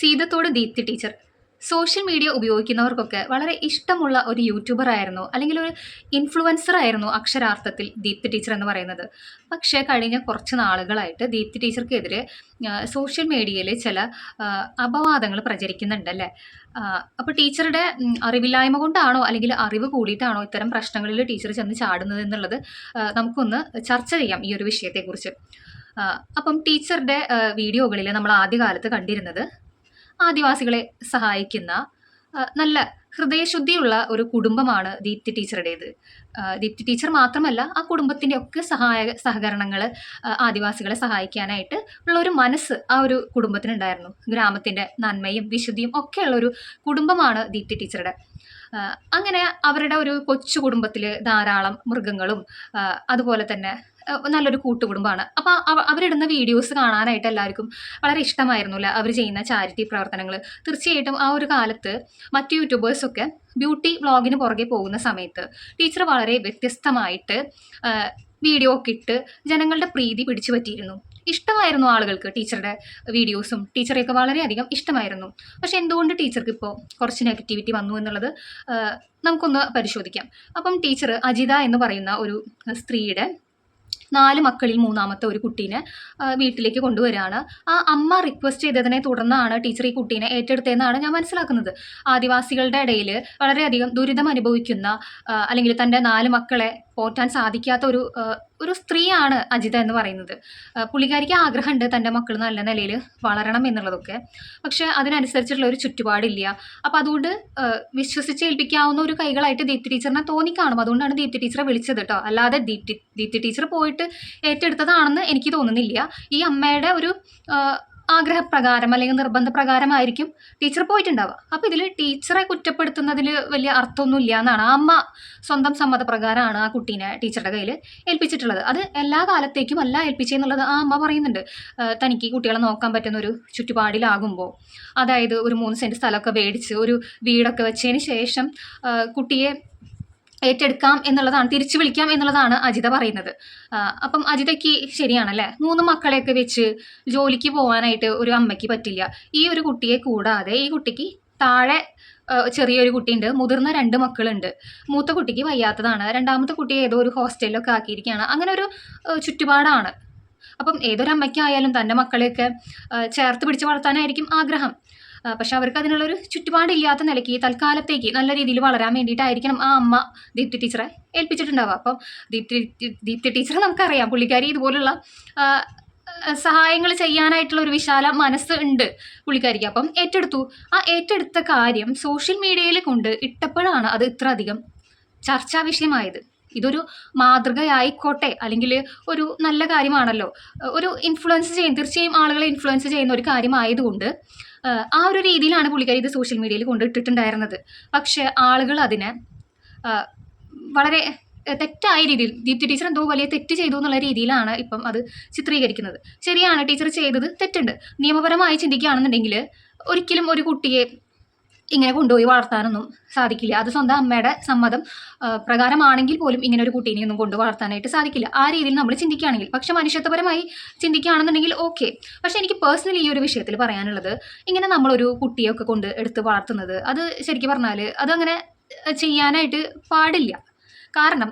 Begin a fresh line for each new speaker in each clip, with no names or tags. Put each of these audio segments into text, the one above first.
Seethathodu Deepthi teacher. Social media ഉപയോഗിക്കുന്നവർക്കൊക്കെ വളരെ ഇഷ്ടമുള്ള ഒരു യൂട്യൂബർ ആയിരുന്നു. അല്ലെങ്കിൽ ഒരു ഇൻഫ്ലുവൻസർ ആയിരുന്നു അക്ഷരാർത്ഥത്തിൽ ദീപ്തി ടീച്ചർ എന്ന് പറയുന്നത്. പക്ഷേ കഴിഞ്ഞ കുറച്ച് നാളുകളായിട്ട് ദീപ്തി ടീച്ചർക്കെതിരെ സോഷ്യൽ മീഡിയയിൽ ചില അപവാദങ്ങൾ പ്രചരിക്കുന്നുണ്ടല്ലേ അപ്പോൾ ടീച്ചറുടെ അറിവില്ലായ്മ കൊണ്ടാണോ അല്ലെങ്കിൽ അറിവ് കൂടിയിട്ടാണോ ഇത്തരം പ്രശ്നങ്ങളിൽ ടീച്ചർ ചെന്ന് ചാടുന്നത് എന്നുള്ളത് നമുക്കൊന്ന് ചർച്ച ചെയ്യാം ഈ ഒരു വിഷയത്തെക്കുറിച്ച്. അപ്പം ടീച്ചറുടെ വീഡിയോകളിൽ നമ്മൾ ആദ്യകാലത്ത് കണ്ടിരുന്നത് ആദിവാസികളെ സഹായിക്കുന്ന നല്ല ഹൃദയശുദ്ധിയുള്ള ഒരു കുടുംബമാണ് ദീപ്തി ടീച്ചറുടേത്. ദീപ്തി ടീച്ചർ മാത്രമല്ല ആ കുടുംബത്തിന്റെ ഒക്കെ സഹായ സഹകരണങ്ങൾ ആദിവാസികളെ സഹായിക്കാനായിട്ട് ഉള്ള ഒരു മനസ്സ് ആ ഒരു കുടുംബത്തിനുണ്ടായിരുന്നു. ഗ്രാമത്തിന്റെ നന്മയും വിശുദ്ധിയും ഒക്കെയുള്ള ഒരു കുടുംബമാണ് ദീപ്തി ടീച്ചറുടെ. അങ്ങനെ അവരുടെ ഒരു കൊച്ചു കുടുംബത്തിൽ ധാരാളം മൃഗങ്ങളും അതുപോലെ തന്നെ നല്ലൊരു കൂട്ടുകുടുംബമാണ് അപ്പോൾ അവരിടുന്ന വീഡിയോസ് കാണാനായിട്ട് എല്ലാവർക്കും വളരെ ഇഷ്ടമായിരുന്നില്ല അവർ ചെയ്യുന്ന ചാരിറ്റി പ്രവർത്തനങ്ങൾ തീർച്ചയായിട്ടും ആ ഒരു കാലത്ത് മറ്റ് യൂട്യൂബേഴ്സൊക്കെ ബ്യൂട്ടി വ്ളോഗിന് പുറകെ പോകുന്ന സമയത്ത് ടീച്ചർ വളരെ വ്യത്യസ്തമായിട്ട് വീഡിയോ ഒക്കെ ഇട്ട് ജനങ്ങളുടെ പ്രീതി പിടിച്ചു പറ്റിയിരുന്നു. ഇഷ്ടമായിരുന്നു ആളുകൾക്ക് ടീച്ചറുടെ വീഡിയോസും. ടീച്ചറെയൊക്കെ വളരെയധികം ഇഷ്ടമായിരുന്നു. പക്ഷെ എന്തുകൊണ്ട് ടീച്ചർക്ക് ഇപ്പോൾ കുറച്ച് നെഗറ്റിവിറ്റി വന്നു എന്നുള്ളത് നമുക്കൊന്ന് പരിശോധിക്കാം. അപ്പം ടീച്ചർ അജിത എന്ന് പറയുന്ന ഒരു സ്ത്രീയുടെ നാല് മക്കളിൽ മൂന്നാമത്തെ ഒരു കുട്ടീനെ വീട്ടിലേക്ക് കൊണ്ടുവരികയാണ് ആ അമ്മ റിക്വസ്റ്റ് ചെയ്തതിനെ തുടർന്നാണ് ടീച്ചർ ഈ കുട്ടീനെ ഏറ്റെടുത്തതെന്നാണ് ഞാൻ മനസ്സിലാക്കുന്നത്. ആദിവാസികളുടെ ഇടയിൽ വളരെയധികം ദുരിതം അനുഭവിക്കുന്ന അല്ലെങ്കിൽ തന്റെ നാല് മക്കളെ പോറ്റാൻ സാധിക്കാത്ത ഒരു ഒരു സ്ത്രീയാണ് അജിത എന്ന് പറയുന്നത്. പുള്ളിക്കാരിക്ക് ആഗ്രഹമുണ്ട് തന്റെ മക്കൾ നല്ല നിലയിൽ വളരണം എന്നുള്ളതൊക്കെ. പക്ഷെ അതിനനുസരിച്ചിട്ടുള്ള ഒരു ചുറ്റുപാടില്ല. അപ്പോൾ അതുകൊണ്ട് വിശ്വസിച്ച് ഏൽപ്പിക്കാവുന്ന ഒരു കൈകളായിട്ട് ദീപ്തി ടീച്ചറിനെ തോന്നിക്കാണും അതുകൊണ്ടാണ് ദീപ്തി ടീച്ചറെ വിളിച്ചത് കേട്ടോ അല്ലാതെ ദീപ്തി ദീപ്തി ടീച്ചർ പോയിട്ട് ഏറ്റെടുത്തതാണെന്ന് എനിക്ക് തോന്നുന്നില്ല. ഈ അമ്മയുടെ ഒരു ആഗ്രഹപ്രകാരം അല്ലെങ്കിൽ നിർബന്ധപ്രകാരമായിരിക്കും ടീച്ചർ പോയിട്ടുണ്ടാവുക. അപ്പോൾ ഇതിൽ ടീച്ചറെ കുറ്റപ്പെടുത്തുന്നതിൽ വലിയ അർത്ഥമൊന്നുമില്ല എന്നാണ് ആ അമ്മ സ്വന്തം സമ്മതപ്രകാരമാണ് ആ കുട്ടീനെ ടീച്ചറുടെ കയ്യിൽ ഏൽപ്പിച്ചിട്ടുള്ളത്. അത് എല്ലാ കാലത്തേക്കും അല്ല ഏൽപ്പിച്ചെന്നുള്ളത് ആ അമ്മ പറയുന്നുണ്ട്. തനിക്ക് കുട്ടികളെ നോക്കാൻ പറ്റുന്ന ഒരു ചുറ്റുപാടിലാകുമ്പോൾ അതായത് ഒരു മൂന്ന് സെന്റ് സ്ഥലമൊക്കെ മേടിച്ച് ഒരു വീടൊക്കെ വെച്ചതിന് ശേഷം കുട്ടിയെ ഏറ്റെടുക്കാം എന്നുള്ളതാണ് തിരിച്ചു വിളിക്കാം എന്നുള്ളതാണ് അജിത പറയുന്നത്. അപ്പം അജിതയ്ക്ക് ശരിയാണല്ലേ? മൂന്ന് മക്കളെയൊക്കെ വെച്ച് ജോലിക്ക് പോകാനായിട്ട് ഒരു അമ്മയ്ക്ക് പറ്റില്ല. ഈ ഒരു കുട്ടിയെ കൂടാതെ ഈ കുട്ടിക്ക് താഴെ ചെറിയൊരു കുട്ടിയുണ്ട് മുതിർന്ന രണ്ട് മക്കളുണ്ട്. മൂത്ത കുട്ടിക്ക് വയ്യാത്തതാണ്. രണ്ടാമത്തെ കുട്ടിയെ ഏതോ ഒരു ഹോസ്റ്റലിലൊക്കെ ആക്കിയിരിക്കുകയാണ്. അങ്ങനെ ഒരു ചുറ്റുപാടാണ്. അപ്പം ഏതൊരു അമ്മയ്ക്കായാലും തന്റെ മക്കളെയൊക്കെ ചേർത്ത് പിടിച്ച് വളർത്താനായിരിക്കും ആഗ്രഹം. പക്ഷെ അവർക്ക് അതിനുള്ളൊരു ചുറ്റുപാടില്ലാത്ത നിലയ്ക്ക് തൽക്കാലത്തേക്ക് നല്ല രീതിയിൽ വളരാൻ വേണ്ടിയിട്ടായിരിക്കണം ആ അമ്മ ദീപ്തി ടീച്ചറെ ഏൽപ്പിച്ചിട്ടുണ്ടാവുക. അപ്പം ദീപ്തി ദീപ്തി ടീച്ചറെ നമുക്കറിയാം പുള്ളിക്കാരി ഇതുപോലുള്ള സഹായങ്ങൾ ചെയ്യാനായിട്ടുള്ള ഒരു വിശാല മനസ്സ് ഉണ്ട് പുള്ളിക്കാരിക്ക്. അപ്പം ഏറ്റെടുത്തു. ആ ഏറ്റെടുത്ത കാര്യം സോഷ്യൽ മീഡിയയിൽ കൊണ്ട് ഇട്ടപ്പോഴാണ് അത് ഇത്ര അധികം ചർച്ചാ വിഷയമായത്. ഇതൊരു മാതൃകയായിക്കോട്ടെ അല്ലെങ്കിൽ ഒരു നല്ല കാര്യമാണല്ലോ. ഒരു ഇൻഫ്ലുവൻസ് ചെയ്യുന്ന തീർച്ചയായും ആളുകളെ ഇൻഫ്ലുവൻസ് ചെയ്യുന്ന ഒരു കാര്യമായതുകൊണ്ട് ആ, ഒരു രീതിയിലാണ് പുള്ളിക്കാരി ഇത് സോഷ്യൽ മീഡിയയിൽ കൊണ്ടിട്ടിട്ടുണ്ടായിരുന്നത്. പക്ഷേ ആളുകൾ അതിനെ വളരെ തെറ്റായ രീതിയിൽ ദീപ്തി ടീച്ചർ എന്തോ വലിയ തെറ്റ് ചെയ്തു എന്നുള്ള രീതിയിലാണ് ഇപ്പം അത് ചിത്രീകരിക്കുന്നത്. ശരിയാണ് ടീച്ചർ ചെയ്തത് തെറ്റുണ്ട്. നിയമപരമായി ചിന്തിക്കുകയാണെന്നുണ്ടെങ്കിൽ ഒരിക്കലും ഒരു കുട്ടിയെ ഇങ്ങനെ കൊണ്ടുപോയി വളർത്താനൊന്നും സാധിക്കില്ല. അത് സ്വന്തം അമ്മയുടെ സമ്മതം പ്രകാരമാണെങ്കിൽ പോലും ഇങ്ങനെ ഒരു കുട്ടീനെ ഒന്നും കൊണ്ടു വളർത്താനായിട്ട് സാധിക്കില്ല. ആ രീതിയിൽ നമ്മൾ ചിന്തിക്കുകയാണെങ്കിൽ പക്ഷെ മനുഷ്യത്വപരമായി ചിന്തിക്കുകയാണെന്നുണ്ടെങ്കിൽ ഓക്കെ. പക്ഷെ എനിക്ക് പേഴ്സണലി ഈ ഒരു വിഷയത്തിൽ പറയാനുള്ളത് ഇങ്ങനെ നമ്മളൊരു കുട്ടിയൊക്കെ കൊണ്ട് എടുത്ത് വളർത്തുന്നത് അത് ശരിക്കും പറഞ്ഞാൽ അതങ്ങനെ ചെയ്യാനായിട്ട് പാടില്ല. കാരണം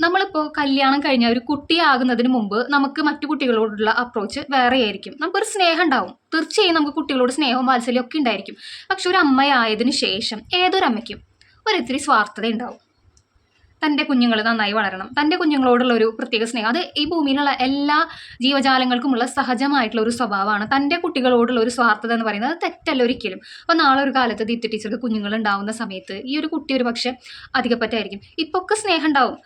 നമ്മളിപ്പോൾ കല്യാണം കഴിഞ്ഞ ഒരു കുട്ടിയാകുന്നതിന് മുമ്പ് നമുക്ക് മറ്റു കുട്ടികളോടുള്ള അപ്രോച്ച് വേറെ ആയിരിക്കും. നമുക്കൊരു സ്നേഹം ഉണ്ടാവും. തീർച്ചയായും നമുക്ക് കുട്ടികളോട് സ്നേഹവും വാത്സല്യവും ഒക്കെ ഉണ്ടായിരിക്കും. പക്ഷെ ഒരു അമ്മയായതിനു ശേഷം ഏതൊരു അമ്മയ്ക്കും ഒരിത്തിരി സ്വാർത്ഥത ഉണ്ടാവും തന്റെ കുഞ്ഞുങ്ങൾ നന്നായി വളരണം. തന്റെ കുഞ്ഞുങ്ങളോടുള്ള ഒരു പ്രത്യേക സ്നേഹം. അത് ഈ ഭൂമിയിലുള്ള എല്ലാ ജീവജാലങ്ങൾക്കുമുള്ള സഹജമായിട്ടുള്ള ഒരു സ്വഭാവമാണ്. തന്റെ കുട്ടികളോടുള്ള ഒരു സ്വാർത്ഥത എന്ന് പറയുന്നത് തെറ്റല്ല ഒരിക്കലും. അപ്പോൾ നാളെ ഒരു കാലത്ത് ദീപ്തി ടീച്ചർക്ക് കുഞ്ഞുങ്ങൾ ഉണ്ടാവുന്ന സമയത്ത് ഈ ഒരു കുട്ടി ഒരു പക്ഷേ അധികപ്പറ്റായിരിക്കും. ഇപ്പോൾ ഒക്കെ സ്നേഹം ഉണ്ടാവും.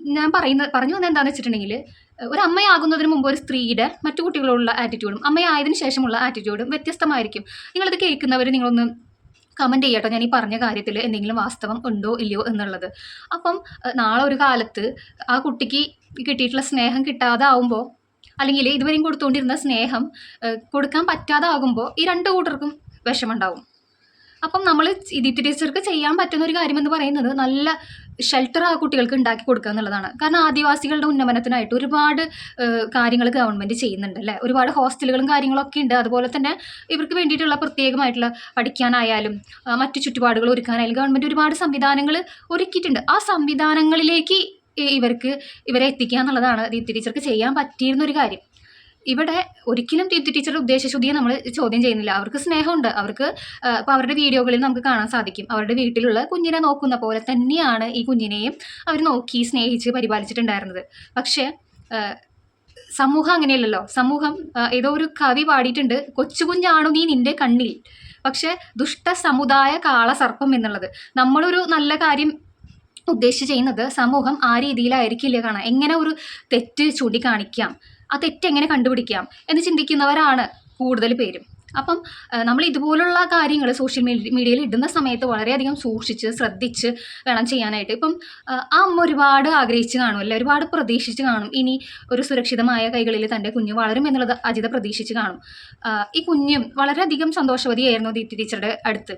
ഞാൻ പറയുന്ന പറഞ്ഞു വന്നത് എന്താണെന്ന് വെച്ചിട്ടുണ്ടെങ്കിൽ ഒരു അമ്മയാകുന്നതിന് മുമ്പ് ഒരു സ്ത്രീയുടെ മറ്റു കുട്ടികളോടുള്ള ആറ്റിറ്റ്യൂഡും അമ്മയായതിനു ശേഷമുള്ള ആറ്റിറ്റ്യൂഡും വ്യത്യസ്തമായിരിക്കും. നിങ്ങളിത് കേൾക്കുന്നവർ നിങ്ങളൊന്ന് കമന്റ് ചെയ്യട്ടോ. ഞാൻ ഈ പറഞ്ഞ കാര്യത്തിൽ എന്തെങ്കിലും വാസ്തവം ഉണ്ടോ ഇല്ലയോ എന്നുള്ളത്. അപ്പം നാളെ ഒരു കാലത്ത് ആ കുട്ടിക്ക് കിട്ടിയിട്ടുള്ള സ്നേഹം കിട്ടാതെ ആവുമ്പോൾ അല്ലെങ്കിൽ ഇതുവരെയും കൊടുത്തുകൊണ്ടിരുന്ന സ്നേഹം കൊടുക്കാൻ പറ്റാതെ ആകുമ്പോൾ ഈ രണ്ട് കൂട്ടർക്കും വിഷമമുണ്ടാവും അപ്പം നമ്മൾ ദീപ്തി ടീച്ചർക്ക് ചെയ്യാൻ പറ്റുന്ന ഒരു കാര്യം എന്ന് പറയുന്നത് നല്ല ഷെൽട്ടർ ആ കുട്ടികൾക്ക് ഉണ്ടാക്കി കൊടുക്കുക എന്നുള്ളതാണ്. കാരണം ആദിവാസികളുടെ ഉന്നമനത്തിനായിട്ട് ഒരുപാട് കാര്യങ്ങൾ ഗവൺമെന്റ് ചെയ്യുന്നുണ്ട് അല്ലേ? ഒരുപാട് ഹോസ്റ്റലുകളും കാര്യങ്ങളൊക്കെ ഉണ്ട്. അതുപോലെ തന്നെ ഇവർക്ക് വേണ്ടിയിട്ടുള്ള പ്രത്യേകമായിട്ടുള്ള പഠിക്കാനായാലും മറ്റു ചുറ്റുപാടുകൾ ഒരുക്കാനായാലും ഗവൺമെന്റ് ഒരുപാട് സംവിധാനങ്ങൾ ഒരുക്കിയിട്ടുണ്ട്. ആ സംവിധാനങ്ങളിലേക്ക് ഇവർക്ക് ഇവരെ എത്തിക്കുക എന്നുള്ളതാണ് ദീപ്തി ടീച്ചർക്ക് ചെയ്യാൻ പറ്റിയിരുന്ന ഒരു കാര്യം. ഇവിടെ ഒരിക്കലും ടീച്ചർ ഉദ്ദേശ ഉദ്ദേശശുദ്ധിയെ നമ്മൾ ചോദ്യം ചെയ്യുന്നില്ല. അവർക്ക് സ്നേഹമുണ്ട്. അവർക്ക് ഇപ്പോൾ അവരുടെ വീഡിയോകളിൽ നമുക്ക് കാണാൻ സാധിക്കും. അവരുടെ വീട്ടിലുള്ള കുഞ്ഞിനെ നോക്കുന്ന പോലെ തന്നെയാണ് ഈ കുഞ്ഞിനെയും അവർ നോക്കി സ്നേഹിച്ച് പരിപാലിച്ചിട്ടുണ്ടായിരുന്നത്. പക്ഷേ സമൂഹം അങ്ങനെയല്ലല്ലോ. സമൂഹം ഏതോ ഒരു കവി പാടിയിട്ടുണ്ട് കൊച്ചു കുഞ്ഞാണു നീ നിന്റെ കണ്ണിൽ പക്ഷെ ദുഷ്ട സമുദായ കാളസർപ്പം എന്നുള്ളത്. നമ്മളൊരു നല്ല കാര്യം ഉദ്ദേശിച്ച് ചെയ്യുന്നത് സമൂഹം ആ രീതിയിലായിരിക്കില്ല കാണാം എങ്ങനെ ഒരു തെറ്റ് ചൂണ്ടിക്കാണിക്കാം? ആ തെറ്റെങ്ങനെ കണ്ടുപിടിക്കാം എന്ന് ചിന്തിക്കുന്നവരാണ് കൂടുതൽ പേരും. അപ്പം നമ്മൾ ഇതുപോലുള്ള കാര്യങ്ങൾ സോഷ്യൽ മീഡിയയിൽ ഇടുന്ന സമയത്ത് വളരെയധികം സൂക്ഷിച്ച് ശ്രദ്ധിച്ച് വേണം ചെയ്യാനായിട്ട്. ഇപ്പം ആ അമ്മ ഒരുപാട് ആഗ്രഹിച്ച് കാണും അല്ലെ? ഒരുപാട് പ്രതീക്ഷിച്ച് കാണും. ഇനി ഒരു സുരക്ഷിതമായ കൈകളിൽ തന്റെ കുഞ്ഞ് വളരും എന്നുള്ളത് അജിത പ്രതീക്ഷിച്ച് കാണും. ഈ കുഞ്ഞും വളരെയധികം സന്തോഷവതിയായിരുന്നു ദീപ്തി ടീച്ചറുടെ അടുത്ത്.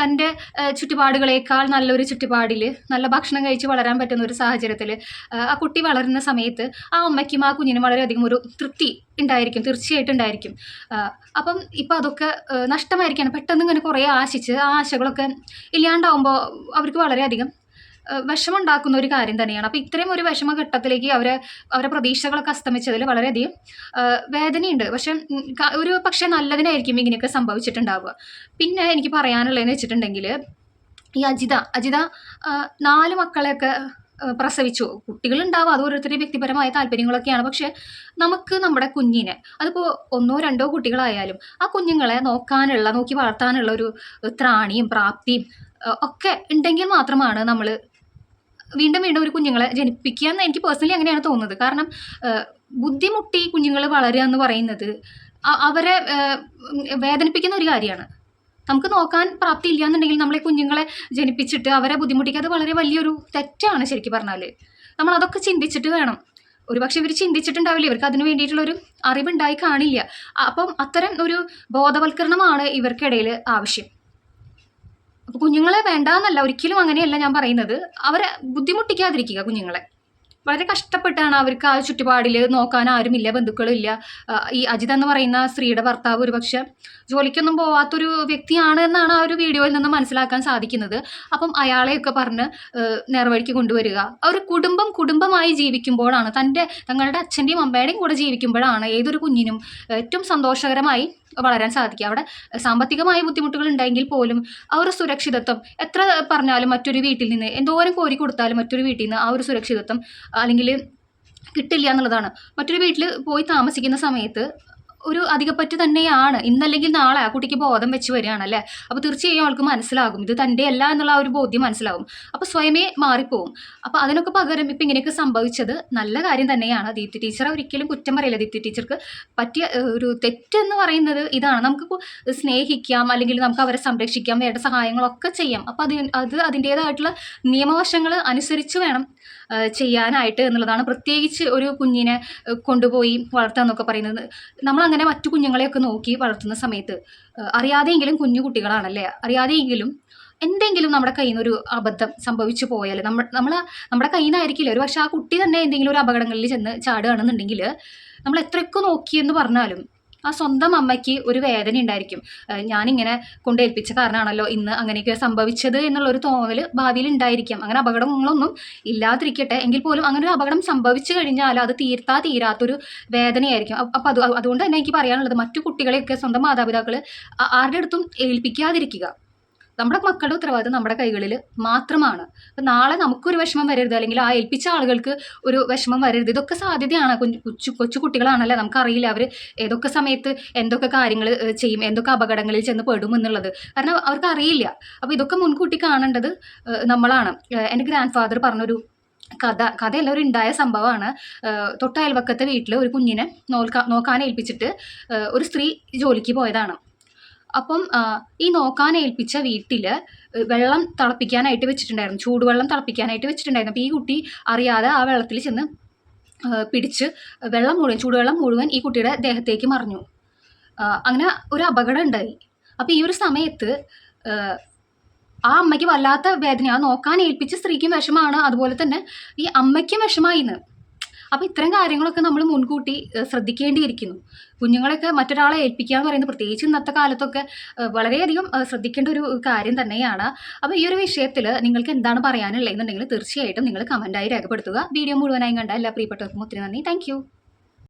തന്റെ ചുറ്റുപാടുകളേക്കാൾ നല്ലൊരു ചുറ്റുപാടിൽ നല്ല ഭക്ഷണം കഴിച്ച് വളരാൻ പറ്റുന്ന ഒരു സാഹചര്യത്തിൽ ആ കുട്ടി വളരുന്ന സമയത്ത് ആ അമ്മയ്ക്കും ആ കുഞ്ഞിനും വളരെയധികം ഒരു തൃപ്തി ഉണ്ടായിരിക്കും തീർച്ചയായിട്ടും ഉണ്ടായിരിക്കും. അപ്പം ഇപ്പം അതൊക്കെ നഷ്ടമായിരിക്കുകയാണ് പെട്ടെന്ന് ഇങ്ങനെ കുറേ ആശിച്ച് ആ ആശകളൊക്കെ ഇല്ലാണ്ടാവുമ്പോൾ അവർക്ക് വളരെയധികം വിഷമുണ്ടാക്കുന്ന ഒരു കാര്യം തന്നെയാണ്. അപ്പോൾ ഇത്രയും ഒരു വിഷമഘട്ടത്തിലേക്ക് അവരെ അവരെ പ്രതീക്ഷകളൊക്കെ അസ്തമിച്ചതിൽ വളരെയധികം വേദനയുണ്ട്. പക്ഷെ ഒരു പക്ഷേ നല്ലതിനായിരിക്കും ഇങ്ങനെയൊക്കെ സംഭവിച്ചിട്ടുണ്ടാവുക. പിന്നെ എനിക്ക് പറയാനുള്ളതെന്ന് വെച്ചിട്ടുണ്ടെങ്കിൽ ഈ അജിത അജിത നാല് മക്കളെയൊക്കെ പ്രസവിച്ചു. കുട്ടികളുണ്ടാവും അത് ഓരോരുത്തരുടെ വ്യക്തിപരമായ താല്പര്യങ്ങളൊക്കെയാണ്. പക്ഷെ നമുക്ക് നമ്മുടെ കുഞ്ഞിനെ അതിപ്പോൾ ഒന്നോ രണ്ടോ കുട്ടികളായാലും ആ കുഞ്ഞുങ്ങളെ നോക്കാനുള്ള നോക്കി വളർത്താനുള്ള ഒരു ത്രാണിയും പ്രാപ്തിയും ഒക്കെ ഉണ്ടെങ്കിൽ മാത്രമാണ് നമ്മൾ വീണ്ടും വീണ്ടും ഒരു കുഞ്ഞുങ്ങളെ ജനിപ്പിക്കുക എന്ന് എനിക്ക് പേഴ്സണലി അങ്ങനെയാണ് തോന്നുന്നത്. കാരണം ബുദ്ധിമുട്ടി കുഞ്ഞുങ്ങൾ വളരുക എന്ന് പറയുന്നത് അവരെ വേദനിപ്പിക്കുന്ന ഒരു കാര്യമാണ്. നമുക്ക് നോക്കാൻ പ്രാപ്തി ഇല്ല എന്നുണ്ടെങ്കിൽ നമ്മളെ കുഞ്ഞുങ്ങളെ ജനിപ്പിച്ചിട്ട് അവരെ ബുദ്ധിമുട്ടിക്കുക അത് വളരെ വലിയൊരു തെറ്റാണ് ശരിക്കും പറഞ്ഞാൽ നമ്മൾ അതൊക്കെ ചിന്തിച്ചിട്ട് വേണം. ഒരുപക്ഷെ ഇവർ ചിന്തിച്ചിട്ടുണ്ടാവില്ല. ഇവർക്ക് അതിന് വേണ്ടിയിട്ടുള്ളൊരു അറിവുണ്ടായി കാണില്ല. അപ്പം അത്തരം ഒരു ബോധവൽക്കരണമാണ് ഇവർക്കിടയിൽ ആവശ്യം. അപ്പോൾ കുഞ്ഞുങ്ങളെ വേണ്ട എന്നല്ല ഒരിക്കലും അങ്ങനെയല്ല ഞാൻ പറയുന്നത്. അവരെ ബുദ്ധിമുട്ടിക്കാതിരിക്കുക കുഞ്ഞുങ്ങളെ. വളരെ കഷ്ടപ്പെട്ടാണ് അവർക്ക് ആ ചുറ്റുപാടിൽ നോക്കാൻ ആരുമില്ല ബന്ധുക്കളില്ല. ഈ അജിത് എന്ന് പറയുന്ന സ്ത്രീയുടെ ഭർത്താവ് ഒരുപക്ഷെ ജോലിക്കൊന്നും പോവാത്തൊരു വ്യക്തിയാണ് എന്നാണ് ആ ഒരു വീഡിയോയിൽ നിന്ന് മനസ്സിലാക്കാൻ സാധിക്കുന്നത്. അപ്പം അയാളെയൊക്കെ പറഞ്ഞ് നേർവഴിക്ക് കൊണ്ടുവരിക. അവർ ഒരു കുടുംബം കുടുംബമായി ജീവിക്കുമ്പോഴാണ് തന്റെ തങ്ങളുടെ അച്ഛന്റെയും അമ്മയുടെയും കൂടെ ജീവിക്കുമ്പോഴാണ് ഏതൊരു കുഞ്ഞിനും ഏറ്റവും സന്തോഷകരമായി വളരാൻ സാധിക്കുക അവിടെ സാമ്പത്തികമായ ബുദ്ധിമുട്ടുകൾ ഉണ്ടെങ്കിൽ പോലും ആ ഒരു സുരക്ഷിതത്വം എത്ര പറഞ്ഞാലും മറ്റൊരു വീട്ടിൽ നിന്ന് എന്തോരം കോരി കൊടുത്താലും മറ്റൊരു വീട്ടിൽ നിന്ന് ആ ഒരു സുരക്ഷിതത്വം അല്ലെങ്കിൽ കിട്ടില്ല എന്നുള്ളതാണ്. മറ്റൊരു വീട്ടിൽ പോയി താമസിക്കുന്ന സമയത്ത് ഒരു അധികപ്പറ്റ് തന്നെയാണ്. ഇന്നല്ലെങ്കിൽ നാളെ ആ കുട്ടിക്ക് ബോധം വെച്ച് വരികയാണ് അല്ലേ അപ്പോൾ തീർച്ചയായും അവൾക്ക് മനസ്സിലാകും. ഇത് തന്റെ അല്ല എന്നുള്ള ആ ഒരു ബോധ്യം മനസ്സിലാകും. അപ്പോൾ സ്വയമേ മാറിപ്പോവും. അപ്പോൾ അതിനൊക്കെ പകരം ഇപ്പം ഇങ്ങനെയൊക്കെ സംഭവിച്ചത് നല്ല കാര്യം തന്നെയാണ്. ദീപ്തി ടീച്ചർ ഒരിക്കലും കുറ്റം പറയില്ല. ദീപ്തി ടീച്ചർക്ക് പറ്റിയ ഒരു തെറ്റെന്ന് പറയുന്നത് ഇതാണ്. നമുക്ക് സ്നേഹിക്കാം അല്ലെങ്കിൽ നമുക്ക് അവരെ സംരക്ഷിക്കാം വേണ്ട സഹായങ്ങളൊക്കെ ചെയ്യാം. അപ്പോൾ അത് അത് അതിന്റേതായിട്ടുള്ള നിയമവശങ്ങൾ അനുസരിച്ച് വേണം. ചെയ്യാനായിട്ട് എന്നുള്ളതാണ് പ്രത്യേകിച്ച് ഒരു കുഞ്ഞിനെ കൊണ്ടുപോയി വളർത്തുക എന്നൊക്കെ പറയുന്നത്. നമ്മളങ്ങനെ മറ്റു കുഞ്ഞുങ്ങളെയൊക്കെ നോക്കി വളർത്തുന്ന സമയത്ത് അറിയാതെയെങ്കിലും കുഞ്ഞു കുട്ടികളാണല്ലേ? അറിയാതെയെങ്കിലും എന്തെങ്കിലും നമ്മുടെ കയ്യിൽ നിന്ന് ഒരു അബദ്ധം സംഭവിച്ചു പോയാൽ നമ്മൾ നമ്മൾ നമ്മുടെ കയ്യിൽ നിന്നായിരിക്കില്ല ഒരു പക്ഷേ ആ കുട്ടി തന്നെ എന്തെങ്കിലും ഒരു അപകടങ്ങളിൽ ചെന്ന് ചാടുകയാണെന്നുണ്ടെങ്കിൽ നമ്മൾ എത്രയൊക്കെ നോക്കിയെന്ന് പറഞ്ഞാലും ആ സ്വന്തം അമ്മയ്ക്ക് ഒരു വേദന ഉണ്ടായിരിക്കും. ഞാനിങ്ങനെ കൊണ്ടേൽപ്പിച്ച കാരണമാണല്ലോ ഇന്ന് അങ്ങനെയൊക്കെ സംഭവിച്ചത് എന്നുള്ളൊരു തോന്നൽ ഭാവിയിൽ ഉണ്ടായിരിക്കാം. അങ്ങനെ അപകടങ്ങളൊന്നും ഇല്ലാതിരിക്കട്ടെ. എങ്കിൽ പോലും അങ്ങനെ ഒരു അപകടം സംഭവിച്ചു കഴിഞ്ഞാൽ അത് തീർത്താ തീരാത്തൊരു വേദനയായിരിക്കും. അപ്പം അത് അതുകൊണ്ട് തന്നെ എനിക്ക് പറയാനുള്ളത് മറ്റു കുട്ടികളെയൊക്കെ സ്വന്തം മാതാപിതാക്കൾ ആരുടെ അടുത്തും ഏൽപ്പിക്കാതിരിക്കുക. നമ്മുടെ മക്കളുടെ ഉത്തരവാദിത്വം നമ്മുടെ കൈകളിൽ മാത്രമാണ്. അപ്പം നാളെ നമുക്കൊരു വിഷമം വരരുത്. അല്ലെങ്കിൽ ആ ഏൽപ്പിച്ച ആളുകൾക്ക് ഒരു വിഷമം വരരുത്. ഇതൊക്കെ സാധ്യതയാണ്. കുഞ്ഞു കൊച്ചു കൊച്ചു കുട്ടികളാണല്ലേ. നമുക്കറിയില്ല അവർ ഏതൊക്കെ സമയത്ത് എന്തൊക്കെ കാര്യങ്ങൾ ചെയ്യും. എന്തൊക്കെ അപകടങ്ങളിൽ ചെന്ന് പെടും എന്നുള്ളത്. കാരണം അവർക്ക് അറിയില്ല. അപ്പോൾ ഇതൊക്കെ മുൻകൂട്ടി കാണേണ്ടത് നമ്മളാണ്. എന്റെ ഗ്രാൻഡ് ഫാദർ പറഞ്ഞൊരു കഥ കഥയല്ല ഒരു ഉണ്ടായ സംഭവമാണ് തൊട്ടയൽവക്കത്തെ വീട്ടിൽ ഒരു കുഞ്ഞിനെ നോക്കാൻ ഏൽപ്പിച്ചിട്ട് ഒരു സ്ത്രീ ജോലിക്ക് പോയതാണ്. അപ്പം ഈ നോക്കാൻ ഏൽപ്പിച്ച വീട്ടിൽ വെള്ളം തിളപ്പിക്കാനായിട്ട് വെച്ചിട്ടുണ്ടായിരുന്നു. ചൂടുവെള്ളം തിളപ്പിക്കാനായിട്ട് വെച്ചിട്ടുണ്ടായിരുന്നു. അപ്പോൾ ഈ കുട്ടി അറിയാതെ ആ വെള്ളത്തിൽ ചെന്ന് പിടിച്ച് വെള്ളം മുഴുവൻ ചൂടുവെള്ളം മുഴുവൻ ഈ കുട്ടിയുടെ ദേഹത്തേക്ക് മറിഞ്ഞു. അങ്ങനെ ഒരു അപകടം ഉണ്ടായി. അപ്പോൾ ഈ ഒരു സമയത്ത് ആ, അമ്മയ്ക്ക് വല്ലാത്ത വേദന ആ നോക്കാൻ ഏൽപ്പിച്ച സ്ത്രീക്കും വിഷമാണ്. അതുപോലെ തന്നെ ഈ അമ്മയ്ക്കും വിഷമായിന്ന്. അപ്പോൾ ഇത്തരം കാര്യങ്ങളൊക്കെ നമ്മൾ മുൻകൂട്ടി ശ്രദ്ധിക്കേണ്ടിയിരിക്കുന്നു. കുഞ്ഞുങ്ങളെയൊക്കെ മറ്റൊരാളെ ഏൽപ്പിക്കുക എന്ന് പറയുന്നത് പ്രത്യേകിച്ച് ഇന്നത്തെ കാലത്തൊക്കെ വളരെയധികം ശ്രദ്ധിക്കേണ്ട ഒരു കാര്യം തന്നെയാണ്. അപ്പോൾ ഈ ഒരു വിഷയത്തിൽ നിങ്ങൾക്ക് എന്താണ് പറയാനുള്ളത് എന്നുണ്ടെങ്കിൽ തീർച്ചയായിട്ടും നിങ്ങൾ കമന്റായി രേഖപ്പെടുത്തുക. വീഡിയോ മുഴുവനായി കണ്ട എല്ലാ പ്രിയപ്പെട്ടവർക്കും ഒത്തിരി നന്ദി. താങ്ക്